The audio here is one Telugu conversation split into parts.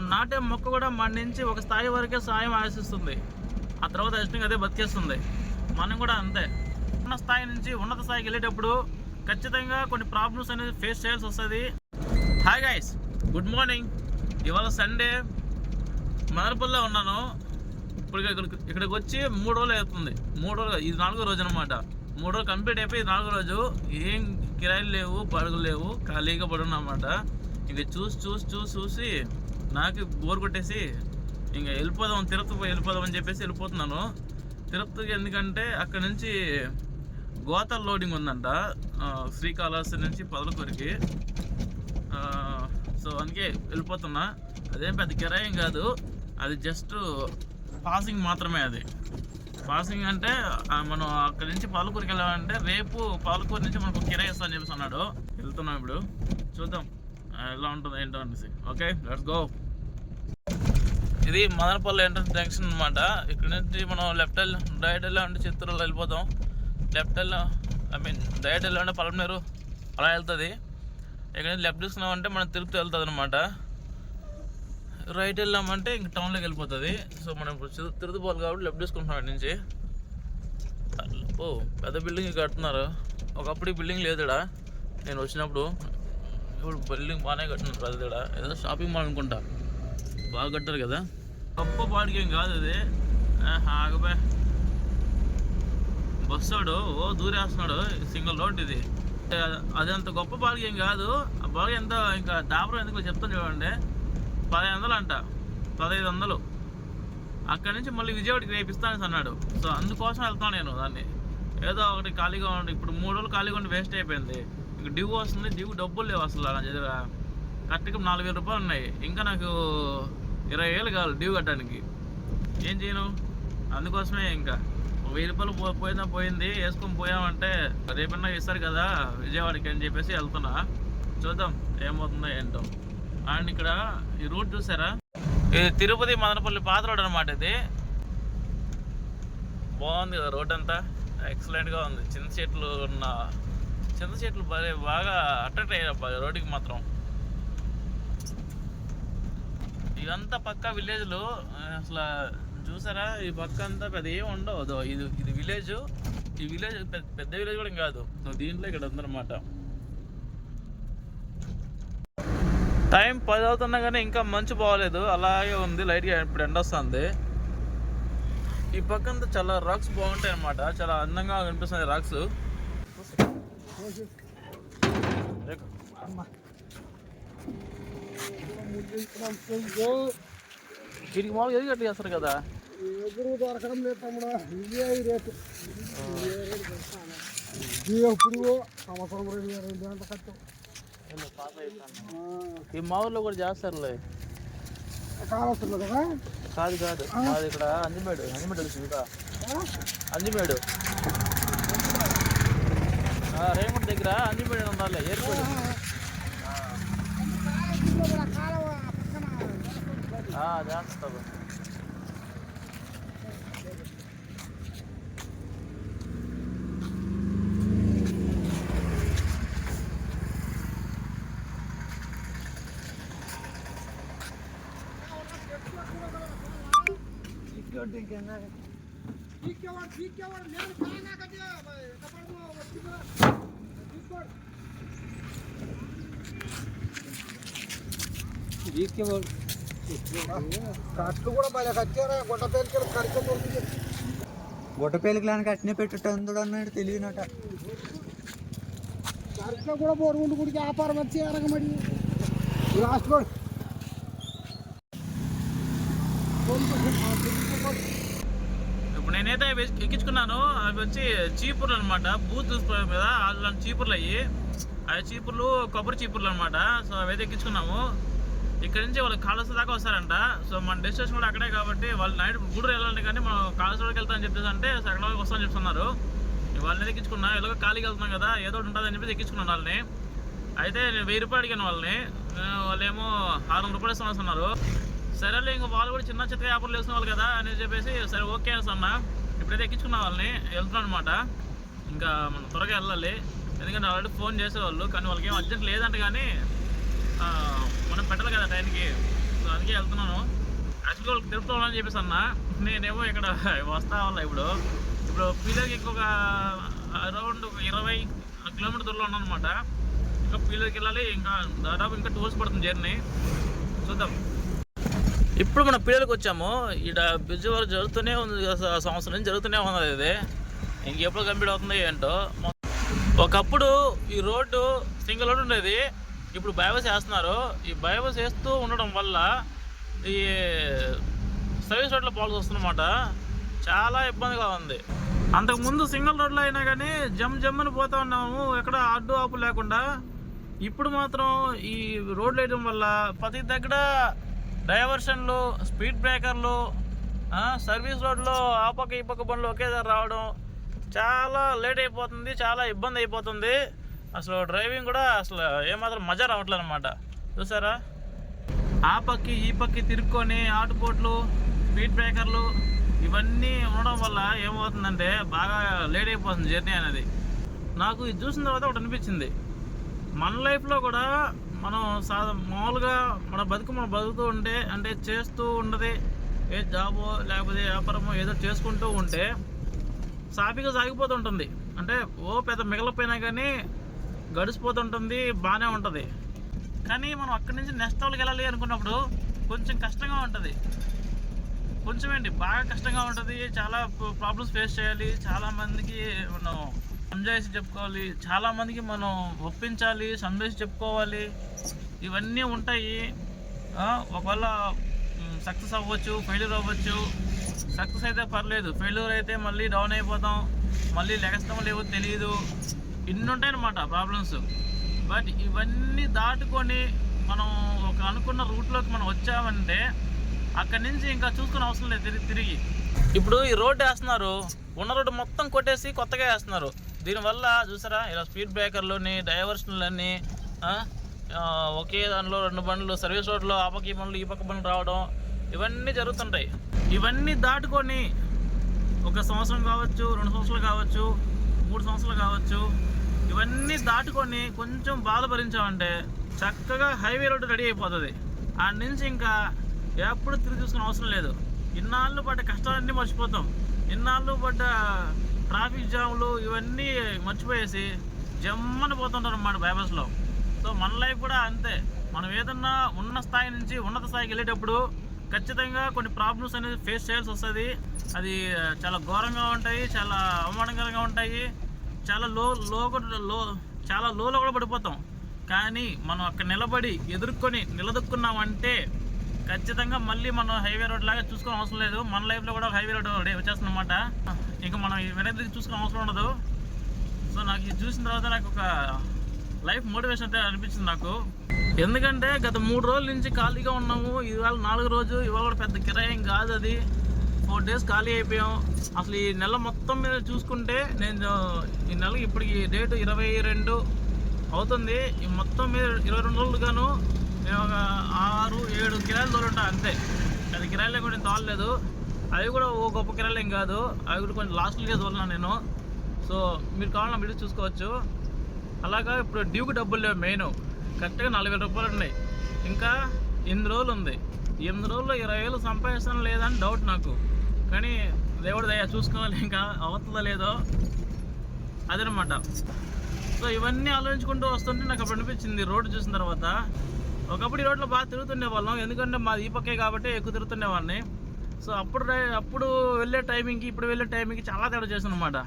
మనం నాటే మొక్క కూడా మన నుంచి ఒక స్థాయి వరకే సాయం ఆశిస్తుంది. ఆ తర్వాత అష్టంగా అదే బతికేస్తుంది. మనం కూడా అంతే. ఉన్న స్థాయి నుంచి ఉన్నత స్థాయికి వెళ్ళేటప్పుడు ఖచ్చితంగా కొన్ని ప్రాబ్లమ్స్ అనేది ఫేస్ చేయాల్సి వస్తుంది. హాయ్ గైస్ గుడ్ మార్నింగ్ ఇవాళ సండే మదనపల్లిలో ఉన్నాను. ఇప్పుడు ఇక్కడ ఇక్కడికి వచ్చి మూడు రోజులు అవుతుంది. మూడు రోజులు ఇది నాలుగో రోజు అనమాట మూడు రోజులు కంప్లీట్ అయిపోయి నాలుగో రోజు. ఏం కిరాయిలు లేవు బడుగులు లేవు ఖాళీగా పడున్నమాట అనమాట ఇంక చూసి చూసి చూసి చూసి నాకు బోర్ కొట్టేసి ఇంకా వెళ్ళిపోదాం తిరుపతి వెళ్ళిపోదాం అని చెప్పేసి వెళ్ళిపోతున్నాను. తిరుపతికి ఎందుకంటే అక్కడ నుంచి గోతల్ లోడింగ్ ఉందంట శ్రీకాళహస్తి నుంచి పదలకూరికి. సో అందుకే వెళ్ళిపోతున్నా. అదేం పెద్ద కిరాయం కాదు అది జస్ట్ పాసింగ్ మాత్రమే అది. పాసింగ్ అంటే మనం అక్కడి నుంచి పాలకూరికి వెళ్ళాలంటే రేపు పాలకూరు నుంచి మనకు కిరాయిస్తా అని చెప్పేసి అన్నాడు. వెళ్తున్నాం ఇప్పుడు. చూద్దాం. ఎలా ఉంటుంది ఏంటో అనేసి. ఓకే లెట్స్ గో ఇది మదనపల్లి ఎంట్రన్స్ జంక్షన్ అనమాట ఇక్కడ నుంచి మనం లెఫ్ట్ వెళ్ళి రైట్ వెళ్ళామంటే చిత్తూరులో వెళ్ళిపోతాం. లెఫ్ట్ వెళ్ళా ఐ మీన్ రైట్ వెళ్ళామంటే పలమనేరు అలా వెళ్తుంది. ఇక్కడ నుంచి లెఫ్ట్ తీసుకున్నామంటే మనం తిరుపతి వెళ్తుంది అనమాట రైట్ వెళ్ళామంటే ఇంక టౌన్లోకి వెళ్ళిపోతుంది. సో మనం ఇప్పుడు తిరుపతి పోవాలి కాబట్టి లెఫ్ట్ తీసుకుంటున్నాం అటు నుంచి. ఓ పెద్ద బిల్డింగ్ కడుతున్నారు. ఒకప్పుడు ఈ బిల్డింగ్ లేదుడా నేను వచ్చినప్పుడు ఇప్పుడు బిల్డింగ్ బాగానే కట్టినారు పెద్దడా ఏదో షాపింగ్ మాల్ అనుకుంటా. బాగా కట్టారు కదా. గొప్ప పాడికేం కాదు అది ఆగబే. బస్సాడు ఓ దూరేస్తున్నాడు సింగిల్ రోడ్ ఇది. అది అంత గొప్ప బాడిగేం కాదు. ఆ బాగా ఎంత ఇంకా దాపరం ఎందుకు చెప్తాను చూడండి. పదహైదు వందలు అంట. పదహైదు వందలు. అక్కడి నుంచి మళ్ళీ విజయవాడకి రేపిస్తానని అన్నాడు. సో అందుకోసం వెళ్తాను నేను దాన్ని. ఏదో ఒకటి ఖాళీగా ఉండి ఇప్పుడు మూడు రోజులు ఖాళీగా ఉండి వేస్ట్ అయిపోయింది. ఇంక డ్యూ వస్తుంది డ్యూ డబ్బులు లేవు అసలు నా దగ్గర కరెక్ట్గా నాలుగు వేల రూపాయలు ఉన్నాయి. ఇంకా నాకు ఇరవై వేలు కావాలి డ్యూ కట్టడానికి. ఏం చేయను? అందుకోసమే ఇంకా. వెయ్యి రూపాయలు పో పోయినా పోయింది వేసుకొని పోయామంటే రేపన్నా ఇస్తారు కదా విజయవాడకి అని చెప్పేసి వెళ్తున్నా. చూద్దాం ఏమవుతుందో ఏంటో. అండ్ ఇక్కడ ఈ రూట్ చూసారా? ఇది తిరుపతి మదనపల్లి పాత రోడ్ అనమాట ఇది. బాగుంది కదా రోడ్ అంతా. ఎక్సలెంట్గా ఉంది. చిన్న చెట్లు ఉన్న చింత చెట్లు బాగా బాగా అట్రాక్ట్ అయ్యారు రోడ్డుకి మాత్రం. ఇదంతా పక్క విలేజ్లు అసలు చూసారా? ఈ పక్క అంతా పెద్ద ఏమి ఉండవు. ఇది ఇది విలేజ్ ఈ విలేజ్ పెద్ద విలేజ్ కూడా కాదు. దీంట్లో ఇక్కడ ఉందన్నమాట. టైం పది అవుతున్నా కానీ ఇంకా మంచు బాగలేదు అలాగే ఉంది లైట్గా ఇప్పుడు ఎండ వస్తుంది. ఈ పక్కంతా చాలా రాక్స్ బాగుంటాయి అన్నమాట చాలా అందంగా కనిపిస్తుంది రాక్స్ వీటికి మామూలుగా ఎదుగు కట్టి చేస్తారు కదా? ఎదురు దొరకడం లేదు తమ్ముడు. ఇదే ఈ రేటు. ఇది ఎప్పుడు సంవత్సరం రెండు రెండు గంటల కట్టు ఈ మా ఊర్లో కూడా చేస్తారులే. కావస్తుంది కదా? కాదు కాదు. కాదు ఇక్కడ అంజిమేడు. అంజిమేడు తెలుసు ఇంకా అంజిమేడు. ఆ, రేమూడ్ దగ్గర అంజిమేడు ఉండాలి ఏర్పాడు. చేస్తారు కట్లు కూడా భలే కట్టారా గుడ్డ కడితే దొరికింది గుడ్డ పేలికలానికి అట్నే పెట్టుటందుడు అన్నాడు తెలియనట. కడితే కూడా బోరుగుండు గుడికి వ్యాపారం వచ్చి ఎరగమడి లాస్ట్ కూడా. ఇప్పుడు నేనైతే అవి ఎక్కించుకున్నాను అవి వచ్చి చీపుర్లు అనమాట బూత్ చూసుకోవడం కదా అలాంటి చీపుర్లు అయ్యి అవి చీపుర్లు కొబ్బరి చీపుర్లు అనమాట సో అవి అయితే ఎక్కించుకున్నాము. ఇక్కడ నుంచి వాళ్ళు కాళేశ్వర దాకా వస్తారంట. సో మన డెస్టినేషన్ కూడా అక్కడే కాబట్టి వాళ్ళు నైట్ గూడూరు వెళ్ళాలంటే కానీ మనం కాళేశ్వరకి వెళ్తామని చెప్పేసి అంటే సెకండ్ వరకు వస్తామని చెప్తున్నారు. వాళ్ళని ఎక్కించుకున్నా ఎలాగో ఖాళీకి వెళ్తున్నాం కదా ఏదో ఒకటి ఉంటుందని చెప్పేసి ఎక్కించుకున్నాను వాళ్ళని. అయితే నేను వెయ్యి రూపాయలు అడిగాను వాళ్ళని. వాళ్ళేమో ఆరు వందల రూపాయలు ఇస్తామని అన్నారు. సరేలే ఇంకా వాళ్ళు కూడా చిన్న చిన్న వ్యాపారాలు వేసిన వాళ్ళు కదా అని చెప్పేసి సరే ఓకే అని అన్న. ఇప్పుడైతే ఎక్కించుకున్నా వాళ్ళని వెళ్తున్నాను అనమాట ఇంకా మనం త్వరగా వెళ్ళాలి. ఎందుకంటే ఆల్రెడీ ఫోన్ చేసేవాళ్ళు కానీ వాళ్ళకి ఏం అర్జెంట్ లేదంట కానీ మనం పెట్టాలి కదా టైంకి. సో అందుకే వెళ్తున్నాను. యాక్చువల్గా వాళ్ళకి తిరుపతి చెప్పేసి అన్న. నేనేమో ఇక్కడ వస్తా ఉన్నా ఇప్పుడు. ఇప్పుడు పీలర్కి ఇంకొక అరౌండ్ ఒక ఇరవై కిలోమీటర్ దూరంలో ఉన్నాను అనమాట ఇంకా పీలర్కి వెళ్ళాలి. ఇంకా దాదాపు ఇంకా టూ అవర్స్ పడుతుంది జర్నీ. చూద్దాం. ఇప్పుడు మన పీలర్కి వచ్చాము. ఇక్కడ బ్రిడ్జ్ వరకు జరుగుతూనే ఉంది సంవత్సరం నుంచి జరుగుతూనే ఉంది ఇది. ఇంకెప్పుడు కంప్లీట్ అవుతుందో ఏంటో. ఒకప్పుడు ఈ రోడ్డు సింగిల్ రోడ్డు ఉండేది. ఇప్పుడు బైపాస్ వేస్తున్నారు ఈ బైపాస్ వేస్తూ ఉండడం వల్ల ఈ సర్వీస్ రోడ్లో పాలసీ వస్తుందన్నమాట. చాలా ఇబ్బందిగా ఉంది. అంతకుముందు సింగిల్ రోడ్లో అయినా కానీ జమ్ జమ్మని పోతా ఉన్నాము. ఎక్కడ అడ్డు ఆపు లేకుండా. ఇప్పుడు మాత్రం ఈ రోడ్లు వేయడం వల్ల ప్రతి దగ్గర డైవర్షన్లు స్పీడ్ బ్రేకర్లు సర్వీస్ రోడ్లో ఆ పక్క ఈ పక్క బండ్లు ఒకేసారి రావడం చాలా లేట్ అయిపోతుంది చాలా ఇబ్బంది అయిపోతుంది. అసలు డ్రైవింగ్ కూడా అసలు ఏమాత్రం మజా రావట్లేదు అనమాట చూసారా? ఆ పక్కి ఈ పక్కి తిరుక్కొని ఆటుపోట్లు స్పీడ్ బ్రేకర్లు ఇవన్నీ ఉండడం వల్ల ఏమవుతుందంటే బాగా లేట్ అయిపోతుంది జర్నీ అనేది. నాకు ఇది చూసిన తర్వాత ఒకటి అనిపించింది. మన లైఫ్లో కూడా మనం సాధ మామూలుగా మన బతుకు మనం బతుకుతూ ఉంటే అంటే చేస్తూ ఉండదు ఏ జాబో లేకపోతే వ్యాపారమో ఏదో చేసుకుంటూ ఉంటే సాఫీగా సాగిపోతుంటుంది అంటే ఓ పెద్ద మిగలపోయినా కానీ గడిచిపోతుంటుంది బాగానే ఉంటుంది. కానీ మనం అక్కడి నుంచి నెక్స్ట్ లెవెల్కి వెళ్ళాలి అనుకున్నప్పుడు కొంచెం కష్టంగా ఉంటుంది. కొంచెం ఏంటి బాగా కష్టంగా ఉంటుంది. చాలా ప్రాబ్లమ్స్ ఫేస్ చేయాలి. చాలామందికి మనం సంజాయిసి చెప్పుకోవాలి. చాలామందికి మనం ఒప్పించాలి సంజాయిసి చెప్పుకోవాలి. ఇవన్నీ ఉంటాయి. ఒకవేళ సక్సెస్ అవ్వచ్చు ఫెయిల్యూర్ అవ్వచ్చు. సక్సెస్ అయితే పర్లేదు. ఫెయిల్యూర్ అయితే మళ్ళీ డౌన్ అయిపోతాం. మళ్ళీ లెగస్తాం లేవో తెలియదు. ఇన్ని ఉంటాయన్నమాట ప్రాబ్లమ్స్ బట్ ఇవన్నీ దాటుకొని మనం ఒక అనుకున్న రూట్లోకి మనం వచ్చామంటే అక్కడి నుంచి ఇంకా చూసుకునే అవసరం లేదు తిరిగి తిరిగి. ఇప్పుడు ఈ రోడ్డు వేస్తున్నారు. ఉన్న రోడ్డు మొత్తం కొట్టేసి కొత్తగా వేస్తున్నారు. దీనివల్ల చూసారా ఇలా స్పీడ్ బ్రేకర్లని డైవర్షన్లని ఒకే దానిలో రెండు బండ్లు సర్వీస్ రోడ్లో ఆ పక్క ఈ బండ్లు ఈ పక్క బండ్లు రావడం ఇవన్నీ జరుగుతుంటాయి. ఇవన్నీ దాటుకొని ఒక సంవత్సరం కావచ్చు రెండు సంవత్సరాలు కావచ్చు మూడు సంవత్సరాలు కావచ్చు ఇవన్నీ దాటుకొని కొంచెం బాధ భరించామంటే చక్కగా హైవే రోడ్డు రెడీ అయిపోతుంది. ఆ నుంచి ఇంకా ఎప్పుడు తిరిగి చూసుకునే అవసరం లేదు. ఇన్నాళ్ళు పడ్డ కష్టాలన్నీ మర్చిపోతాం. ఇన్నాళ్ళు పడ్డ ట్రాఫిక్ జామ్లు ఇవన్నీ మర్చిపోయేసి జమ్మని పోతుంటారు అన్నమాట బైపాస్లో సో మన లైఫ్ కూడా అంతే. మనం ఏదన్నా ఉన్న స్థాయి నుంచి ఉన్నత స్థాయికి వెళ్ళేటప్పుడు ఖచ్చితంగా కొన్ని ప్రాబ్లమ్స్ అనేది ఫేస్ చేయాల్సి వస్తుంది. అది చాలా ఘోరంగా ఉంటాయి చాలా అవమానకరంగా ఉంటాయి. చాలా లో లో కూడా- లో చాలా లోలో కూడా పడిపోతాం. కానీ మనం అక్కడ నిలబడి ఎదుర్కొని నిలదొక్కున్నామంటే ఖచ్చితంగా మళ్ళీ మనం హైవే రోడ్ లాగా చూసుకోవడం అవసరం లేదు. మన లైఫ్లో కూడా హైవే రోడ్ వచ్చేస్తుంది అనమాట ఇంకా మనం వెనక్కి చూసుకోవడం అవసరం ఉండదు. సో నాకు ఇది చూసిన తర్వాత నాకు ఒక లైఫ్ మోటివేషన్ అయితే అనిపించింది నాకు. ఎందుకంటే గత మూడు రోజుల నుంచి ఖాళీగా ఉన్నాము. ఇవాళ నాలుగు రోజు ఇవాళ కూడా పెద్ద కిరాయం కాదు అది. ఫోర్ డేస్ ఖాళీ అయిపోయాం. అసలు ఈ నెల మొత్తం మీద చూసుకుంటే నేను ఈ నెల ఇప్పటికి డేట్ ఇరవై రెండు అవుతుంది. ఈ మొత్తం మీద ఇరవై రెండు రోజులుగాను నేను ఒక ఆరు ఏడు కిరాయిలు తోలుంటా అంతే. అది కిరాయిలు కూడా నేను తోలలేదు. అవి కూడా ఓ గొప్ప కిరాయిలు ఏం కాదు. అవి కూడా కొంచెం లాస్ట్గా తోలినాను నేను. సో మీరు కావాలన్నా వీడియో చూసుకోవచ్చు. అలాగా ఇప్పుడు డ్యూకి డబ్బులు లేవు మెయిన్. కరెక్ట్గా నలభై వేల రూపాయలు ఉన్నాయి. ఇంకా ఎనిమిది రోజులు ఉంది. ఎనిమిది రోజుల్లో ఇరవై వేలు సంపాదిస్తాను లేదని డౌట్ నాకు. కానీ దేవుడు దయ చూసుకోవాలి. ఇంకా అవుతుందో లేదో అదనమాట. సో ఇవన్నీ ఆలోచించుకుంటూ వస్తుంటే నాకు అప్పుడు అనిపించింది రోడ్డు చూసిన తర్వాత. ఒకప్పుడు ఈ రోడ్లో బాగా తిరుగుతుండే వాళ్ళం. ఎందుకంటే మాది ఈ పక్కే కాబట్టి ఎక్కువ తిరుగుతుండేవాడిని సో అప్పుడు అప్పుడు వెళ్ళే టైమింగ్కి ఇప్పుడు వెళ్ళే టైమింగ్కి చాలా తేడా చేసాను అనమాట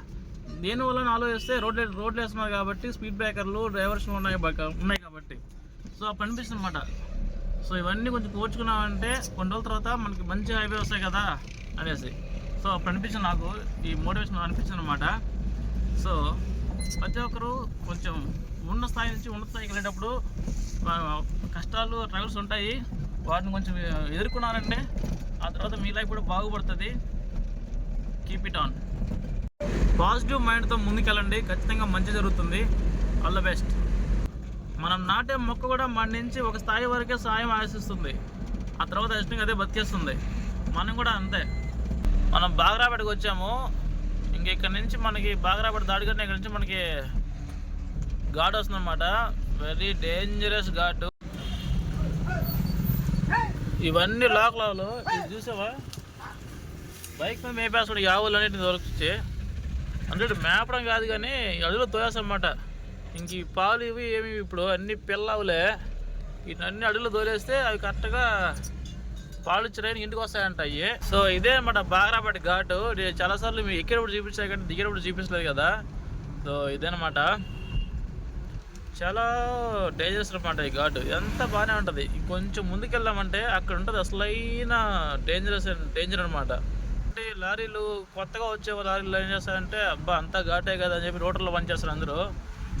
దేనివల్ల ఆలోచిస్తే రోడ్లు రోడ్లు వేస్తున్నారు కాబట్టి స్పీడ్ బ్రేకర్లు డ్రైవర్స్ ఉన్నాయి ఉన్నాయి కాబట్టి. సో అప్పుడు అనిపిస్తుంది అనమాట సో ఇవన్నీ కొంచెం కోర్చుకున్నామంటే కొన్ని రోజుల తర్వాత మనకి మంచి హైవే వస్తాయి కదా. అనేసి. సో అప్పుడు అనిపించింది నాకు ఈ మోటివేషన్ అనిపించింది అనమాట సో ప్రతి ఒక్కరు కొంచెం ఉన్న స్థాయి నుంచి ఉన్నత స్థాయికి వెళ్ళేటప్పుడు కష్టాలు ట్రబుల్స్ ఉంటాయి. వాటిని కొంచెం ఎదుర్కొన్నారంటే ఆ తర్వాత మీ లైఫ్ కూడా బాగుపడుతుంది. కీప్ ఇట్ ఆన్ పాజిటివ్ మైండ్తో ముందుకెళ్ళండి. ఖచ్చితంగా మంచి జరుగుతుంది. ఆల్ ద బెస్ట్ మనం నాటే మొక్క కూడా మన నుంచి ఒక స్థాయి వరకే సాయం ఆశిస్తుంది. ఆ తర్వాత ఇష్టంగా అదే బతికేస్తుంది. మనం కూడా అంతే. మనం బాగ్రాపేటకు వచ్చాము. ఇంక ఇక్కడ నుంచి మనకి బాగ్రాపేట దాడిగట్టిన ఇక్కడ నుంచి మనకి ఘాట్ వస్తుందన్నమాట. వెరీ డేంజరస్ ఘాటు. ఇవన్నీ లోకలాలు ఇది చూసావా? బైక్ మీద మేపేస్తాడు యావులు ఆవులు అనేటివి దొరకొచ్చి అంటే మేపడం కాదు కానీ అడుగులో తోయేస్తామన్నమాట ఇంక ఈ పాలు ఇవి ఏమి ఇప్పుడు అన్ని పిల్లవులే వీటిని అడుగులు తోలేస్తే అవి కరెక్ట్గా పాలు ఇచ్చడానికి ఇంటికి వస్తాయంట అయ్యి. సో ఇదే అనమాట బాగరాపేట ఘాటు. నేను చాలాసార్లు మీరు ఎక్కినప్పుడు చూపించాయి కానీ దిగినప్పుడు చూపించలేదు కదా. సో ఇదేనమాట చాలా డేంజరస్ అనమాట ఈ ఘాటు. ఎంత బాగానే ఉంటుంది. కొంచెం ముందుకెళ్ళామంటే అక్కడ ఉంటుంది అసలైన డేంజరస్ డేంజర్ అనమాట అంటే లారీలు కొత్తగా వచ్చే లారీలు ఏం చేస్తారంటే అబ్బా అంతా ఘాటే కదా అని చెప్పి రోడ్లలో పనిచేస్తారు అందరూ.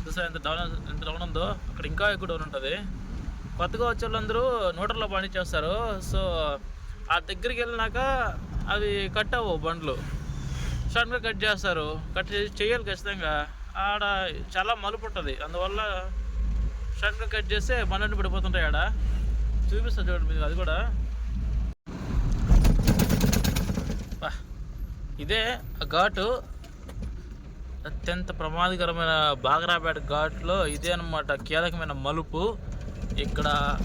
చూసా ఎంత డౌన్ ఎంత డౌన్ ఉందో? అక్కడ ఇంకా ఎక్కువ డౌన్ ఉంటుంది. కొత్తగా వచ్చే వాళ్ళందరూ నోటర్లో పనిచేస్తారు సో ఆ దగ్గరికి వెళ్ళినాక అవి కట్ అవ్వవు బండ్లు. సడన్గా కట్ చేస్తారు. కట్ చేసి చేయాలి ఖచ్చితంగా. ఆడ చాలా మలుపు ఉంటుంది. అందువల్ల సడన్గా కట్ చేస్తే బండ్లు పడిపోతుంటాయి ఆడ. చూపిస్తా చూడండి మీకు అది కూడా. ఇదే ఆ ఘాటు. అత్యంత ప్రమాదకరమైన బాగరాపేట ఘాట్లో ఇదే అన్నమాట కీలకమైన మలుపు. ఇక్కడ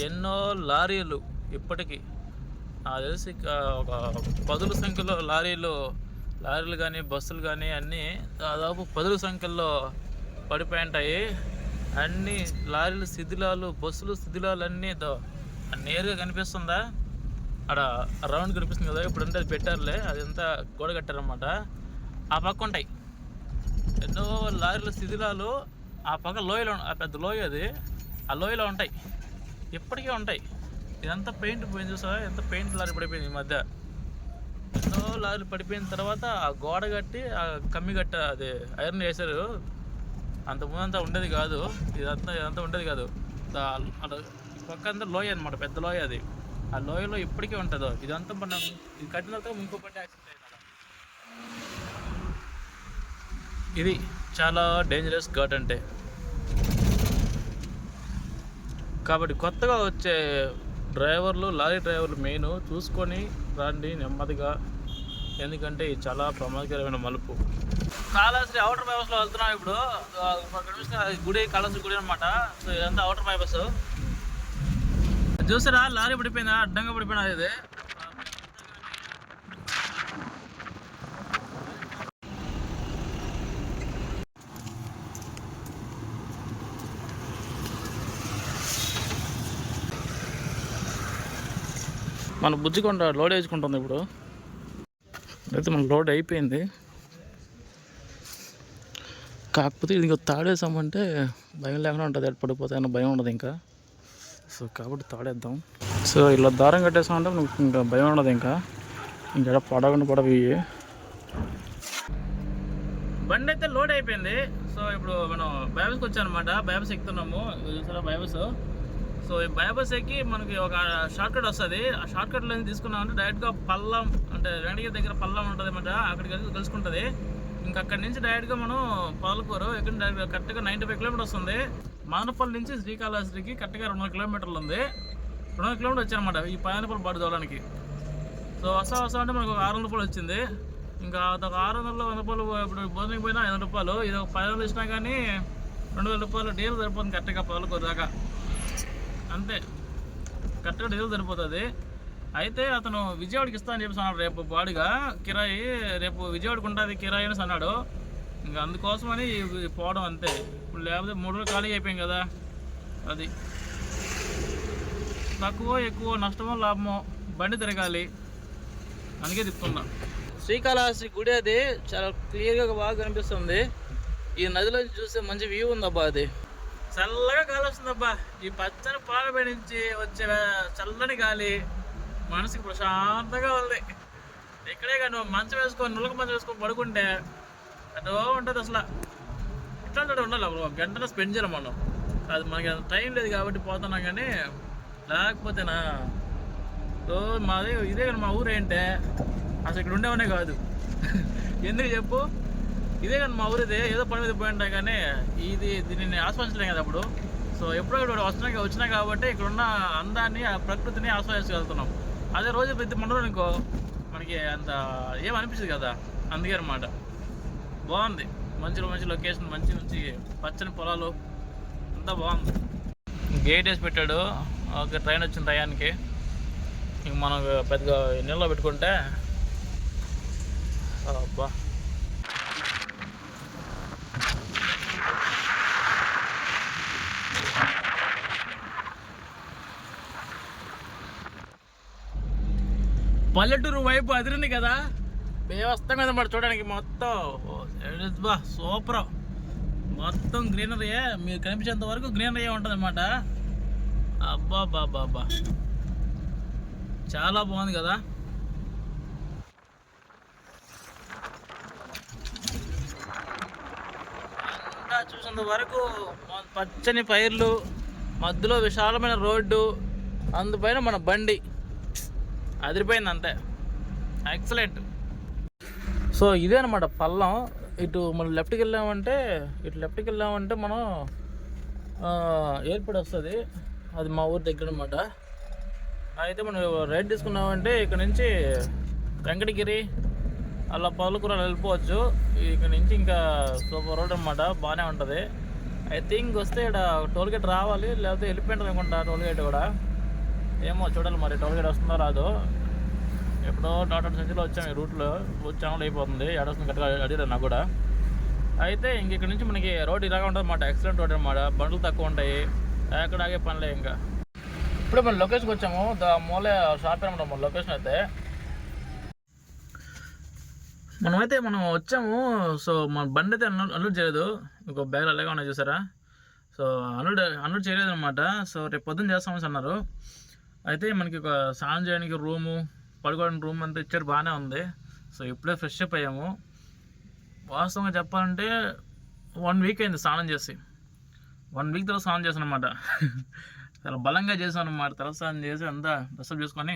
ఎన్నో లారీలు ఇప్పటికీ. నాకు తెలిసి ఒక పదుల సంఖ్యలో లారీలు లారీలు కానీ బస్సులు కానీ అన్నీ దాదాపు పదుల సంఖ్యలో పడిపోయి ఉంటాయి అన్ని లారీలు శిథిలాలు బస్సులు శిథిలాలు అన్నీ దో- నేరుగా కనిపిస్తుందా? అక్కడ రౌండ్ కనిపిస్తుంది కదా ఇప్పుడు అంతా అది పెట్టారులే అదంతా గోడ కట్టారనమాట ఆ పక్క ఉంటాయి. ఎన్నో లారీల శిథిలాలు ఆ పక్క లోయలో ఆ పెద్ద లోయ అది. ఆ లోయలో ఉంటాయి. ఇప్పటికీ ఉంటాయి. ఇదంతా పెయింట్ పోయింది చూసా ఎంత పెయింట్ లారీ పడిపోయింది ఈ మధ్య. ఎన్నో లారీ పడిపోయిన తర్వాత ఆ గోడ కట్టి ఆ కమ్మి కట్ట అది ఐరన్ వేశారు అంత ముందంతా ఉండేది కాదు. ఇదంతా ఇదంతా ఉండేది కాదు. పక్క అంతా లోయ అనమాట పెద్ద లోయ అది. ఆ లోయలో ఇప్పటికీ ఉంటుందో. ఇదంతా మనం ఇది కట్టిన తర్వాత ఇంకో బండి యాక్సిడెంట్ అయింది ఇది చాలా డేంజరస్ ఘాట్ అంటే. కాబట్టి కొత్తగా వచ్చే డ్రైవర్లు లారీ డ్రైవర్లు మెయిన్ చూసుకొని రండి నెమ్మదిగా. ఎందుకంటే ఇది చాలా ప్రమాదకరమైన మలుపు. కాళహస్తి అవుటర్ బైపాస్లో వెళ్తున్నాం ఇప్పుడు. అక్కడ గుడి కాళహస్తి గుడి అనమాట సో ఇదంతా అవుటర్ బైపాస్ చూసారా? లారీ పడిపోయిందా? అడ్డంగా పడిపోయినా ఇది. మన బుజ్జికొండ లోడ్ వేసుకుంటుంది ఇప్పుడు. అయితే మన లోడ్ అయిపోయింది. కాకపోతే ఇది ఇంకా తాడేసామంటే భయం లేకుండా ఉంటుంది. ఎటు పడిపోతే అన్న భయం ఉండదు ఇంకా. సో కాబట్టి తాడేద్దాం. సో ఇలా దారం కట్టేసామంటే మనకు ఇంకా భయం ఉండదు ఇంకా. ఇంకా పడకుండా పడవి బండి అయితే లోడ్ అయిపోయింది. సో ఇప్పుడు మనం బైబస్ వచ్చానమాట బైబస్ ఎక్కుతున్నాము. చూసారా బైబస్ సో ఈ బైబస్ ఎక్కి మనకి ఒక షార్ట్ కట్ వస్తుంది. ఆ షార్ట్ కట్లో తీసుకున్నామంటే డైరెక్ట్గా పల్లం అంటే వెండిగిరి దగ్గర పల్లం ఉంటుంది అనమాట అక్కడికి వెళ్ళి కలుసుకుంటుంది. ఇంకా అక్కడి నుంచి డైరెక్ట్గా మనం పాలకూరు ఇక్కడ డైరెక్ట్ కరెక్ట్గా నైంటీ ఫైవ్ కిలోమీటర్ వస్తుంది. మదనపల్లి నుంచి శ్రీకాళహస్తికి కరెక్ట్గా రెండు వందల కిలోమీటర్లు ఉంది. రెండు వందల కిలోమీటర్ వచ్చానమాట ఈ పదనపల్లి బాడు దోవడానికి సో వస్తా వస్తా అంటే మనకు ఒక ఆరు వందల రూపాయలు వచ్చింది. ఇంకా అదొక ఆరు వందలు వంద రూపాయలు ఇప్పుడు భోజనం పోయినా ఐదు రూపాయలు. ఇది ఒక పది వందలు ఇచ్చినా కానీ రెండు వేల రూపాయలు డీల్ సరిపోతుంది కరెక్ట్గా పాలకూరు దాకా. అంతే. కరెక్ట్గా డీజిల్ సరిపోతుంది. అయితే అతను విజయవాడకి ఇస్తా అని చెప్పేసి అన్నాడు రేపు బాడిగా కిరాయి రేపు విజయవాడకి ఉంటుంది కిరాయి అని అన్నాడు. ఇంకా అందుకోసమని పోవడం అంతే. ఇప్పుడు లేకపోతే మూడు రోజులు ఖాళీ అయిపోయాం కదా. అది. తక్కువ ఎక్కువ నష్టమో లాభమో బండి తిరగాలి. అందుకే తిప్పుతున్నా. శ్రీకాళహస్తి గుడి అది చాలా క్లియర్గా బాగా కనిపిస్తుంది. ఈ నదిలో చూస్తే మంచి వ్యూ ఉందబ్బా అది. చల్లగా గాలి వస్తుందబ్బా. ఈ పచ్చని పాలపై నుంచి వచ్చే చల్లని గాలి మనసుకి ప్రశాంతంగా ఉంది. ఇక్కడే కానీ మంచం వేసుకొని నులక మంచం వేసుకొని పడుకుంటే అటో ఉంటుంది అసలు. ఇట్లాంటి ఉండాలి అప్పుడు. ఒక గంటలో స్పెండ్ చేయాలి మనం. అది మనకి అంత టైం లేదు కాబట్టి పోతున్నాం కానీ లేకపోతేనా మాది ఇదే కానీ మా ఊరు ఏంటే అసలు ఇక్కడ ఉండేవనే కాదు. ఎందుకు చెప్పు? ఇదే కానీ మా ఊరు ఇదే ఏదో పని మీద పోయి ఉంటాయి కానీ ఇది దీనిని ఆస్వాదించలేం కదా అప్పుడు. సో ఎప్పుడో ఇక్కడ వస్తున్నా వచ్చినా కాబట్టి ఇక్కడ ఉన్న అందాన్ని ఆ ప్రకృతిని ఆస్వాదించగలుగుతున్నాం. అదే రోజు ప్రతి మండలం మనకి అంత ఏం కదా. అందుకే అనమాట బాగుంది. మంచి మంచి లొకేషన్ మంచి మంచి పచ్చని పొలాలు అంతా బాగుంది. గేట్ వేసి పెట్టాడు. ఒక ట్రైన్ వచ్చిన టయానికి. ఇంక మనం పెద్దగా నీళ్ళలో పెట్టుకుంటే అబ్బా. పల్లెటూరు వైపు అదిరింది కదా? వ్యవస్థ మీద మరి చూడడానికి మొత్తం. బా సూపర్. మొత్తం గ్రీనరీ మీరు కనిపించేంత వరకు గ్రీనరీ ఉంటుంది అనమాట అబ్బా బాబా అబ్బా చాలా బాగుంది కదా? అంతా చూసినంత వరకు పచ్చని పైర్లు మధ్యలో విశాలమైన రోడ్డు అందుపైన మన బండి. అదిరిపోయింది అంతే. ఎక్సలెంట్ సో ఇదే అనమాట పల్లం. ఇటు మనం లెఫ్ట్కి వెళ్ళామంటే ఇటు లెఫ్ట్కి వెళ్ళామంటే మనం ఎయిర్పోర్ట్ వస్తుంది. అది మా ఊరి దగ్గర అనమాట అయితే మనం రైట్ తీసుకున్నామంటే ఇక్కడ నుంచి వెంకటగిరి అలా పలుకుర వెళ్ళిపోవచ్చు. ఇక్కడ నుంచి ఇంకా సూపర్ రోడ్ అనమాట బాగానే ఉంటుంది. ఐ థింక్ వస్తే ఇక్కడ టోల్ గేట్ రావాలి లేకపోతే వెళ్ళిపోయింటారు అనుకుంటా టోల్ గేట్ కూడా. ఏమో చూడాలి మరి టోల్ గేట్ వస్తుందో రాదో. ఎప్పుడో డాక్టర్ సంచిలో వచ్చాము ఈ రూట్లో. వచ్చాము అయిపోతుంది ఏడొస్తుంది కరెక్ట్గా అడిగారు నాకు కూడా. అయితే ఇంక ఇక్కడ నుంచి మనకి రోడ్ ఇలాగా ఉంటుంది అన్నమాట ఎక్సలెంట్ రోడ్ అనమాట బండ్లు తక్కువ ఉంటాయి ఎక్కడ ఆగే పనిలే ఇంకా. ఇప్పుడే మనం లొకేషన్కి వచ్చాము దా మూల షాప్ అనమాట మన లొకేషన్ అయితే. మనమైతే మనం వచ్చాము సో మన బండి అయితే అన్లోడ్ అన్లోడ్ చేయలేదు. ఇంకో బ్యాగ్ అలాగే ఉన్నాయి చూసారా? సో అన్లోడ్ అన్లోడ్ చేయలేదు అనమాట సో రేపు పొద్దున్న చేస్తామని అన్నారు. అయితే మనకి ఒక స్నానం చేయడానికి రూము పడుకోవడానికి రూమ్ అంతా ఇచ్చారు బాగానే ఉంది. సో ఇప్పుడే ఫ్రెష్ అప్ అయ్యాము. వాస్తవంగా చెప్పాలంటే వన్ వీక్ అయింది స్నానం చేసి. వన్ వీక్ తర్వాత స్నానం చేశాను అనమాట చాలా బలంగా చేశాను అనమాట తర్వాత స్నానం చేసి అంతా డ్రెస్అప్ చేసుకొని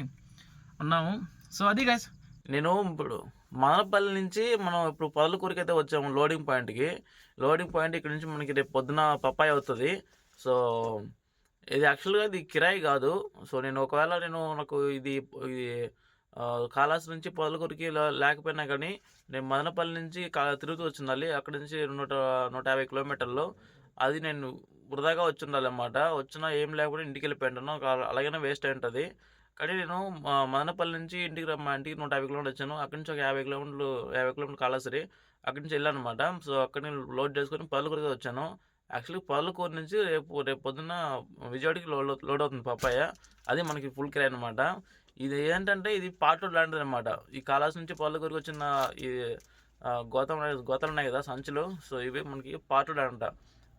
ఉన్నాము. సో అది గాయస్ నేను ఇప్పుడు మదనపల్లి నుంచి మనం ఇప్పుడు పొదలకూరికి అయితే వచ్చాము లోడింగ్ పాయింట్కి లోడింగ్ పాయింట్ ఇక్కడ నుంచి మనకి రేపు పొద్దున పప్పాయి అవుతుంది. సో ఇది యాక్చువల్గా ఇది కిరాయి కాదు. సో నేను ఒకవేళ నేను నాకు ఇది ఇది ఆ, నుంచి పొదలకూరికి లేకపోయినా కానీ నేను మదనపల్లి నుంచి తిరుగుతూ వచ్చి ఉండాలి నుంచి నూట నూట యాభై కిలోమీటర్లు. అది నేను వృధాగా వచ్చిండాలి అన్నమాట వచ్చినా ఏం లేకుండా ఇంటికి వెళ్ళిపోయింటాను. అలాగైనా అలాగనే వేస్ట్ అయి ఉంటుంది కానీ నేను మదనపల్లి నుంచి ఇంటికి రా- మా ఇంటికి నూట యాభై కిలోమీటర్లు వచ్చాను. అక్కడి నుంచి ఒక యాభై కిలోమీటర్లు యాభై కిలోమీటర్లు కాళాస్త్రి అక్కడి నుంచి వెళ్ళాను అనమాట సో అక్కడ నేను లోడ్ చేసుకొని పొదలకూరికి వచ్చాను. యాక్చువల్లీ పల్లకూరు నుంచి రేపు రేపు పొద్దున్న విజయవాడకి లోడ్ లోడ్ అవుతుంది పప్పాయ. అది మనకి ఫుల్ కిరాయి అనమాట ఇది ఏంటంటే ఇది పాటూరు లాంటిది అనమాట ఈ కాలాస్ నుంచి పొదలకూరికి వచ్చిన ఈ గోతం గోతాలు ఉన్నాయి కదా సంచులు. సో ఇవి మనకి పాటూరు అంట.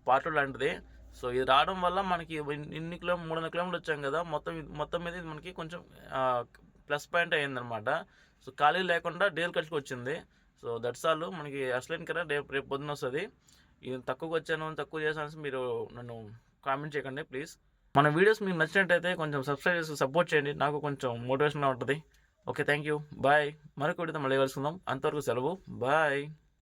పాటూరు లాంటిది సో ఇది రావడం వల్ల మనకి ఇన్ని- కిలో మూడు వందల కిలోమీటర్లు వచ్చాం కదా. మొత్తం మొత్తం మీద ఇది మనకి కొంచెం ప్లస్ పాయింట్ అయ్యిందనమాట సో ఖాళీ లేకుండా డీల్ ఖర్చుకు వచ్చింది సో దట్స్ ఆల్. మనకి అసలైన కదా రేపు రేపు పొద్దున వస్తుంది. ఇది తక్కువకి వచ్చాను తక్కువ చేశాను మీరు నన్ను కామెంట్ చేయకండి ప్లీజ్ మన వీడియోస్ మీకు నచ్చినట్టయితే కొంచెం సబ్స్క్రైబ్ చేసి సపోర్ట్ చేయండి. నాకు కొంచెం మోటివేషన్గా ఉంటుంది. ఓకే థ్యాంక్ యూ బాయ్ మరొక వీడియోతో మళ్ళీ కలుసుకుందాం. అంతవరకు సెలవు. బాయ్